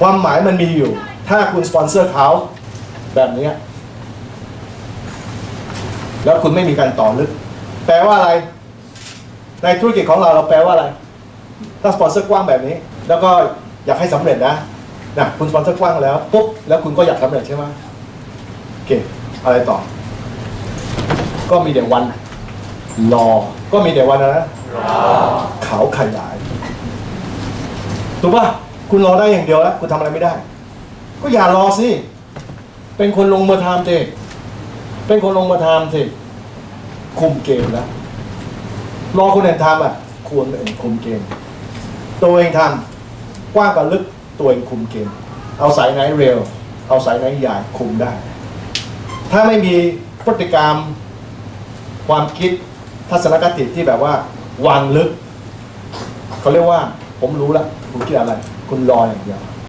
ความหมายมันมีอยู่ ถ้าคุณสปอนเซอร์เขาแบบนี้ แล้วคุณไม่มีการต่อลึก แปลว่าอะไร ในธุรกิจของเราเราแปลว่าอะไร ถ้าสปอนเซอร์กว้างแบบนี้ แล้วก็อยากให้สำเร็จนะนะคุณสปอนเซอร์กว้างแล้วปุ๊บแล้วคุณก็อยากสำเร็จใช่ไหมโอเค อะไรต่อ ก็มีแต่วัน รอ ก็มีแต่วันอะไรนะเขาขยาย ถูกปะ คุณรอได้อย่างเดียวแล้วคุณทำอะไรไม่ได้ ก็อย่ารอสิ เป็นคนลงมือทำสิเป็นคนลงมือทำสิคุมเกมแล้วรอคนอื่นทำอะ ควรเป็นคุมเกม ตัวเองทำกว้างกับลึกตัวเองคุมเกม เอาสายไหนเร็ว เอาสายไหนใหญ่คุมได้ ถ้าไม่มีพฤติกรรมความคิดทัศนคติที่แบบว่า วางลึก เขาเรียกว่า ผมรู้แล้วคุณคิดอะไร คุณรออย่างเดียว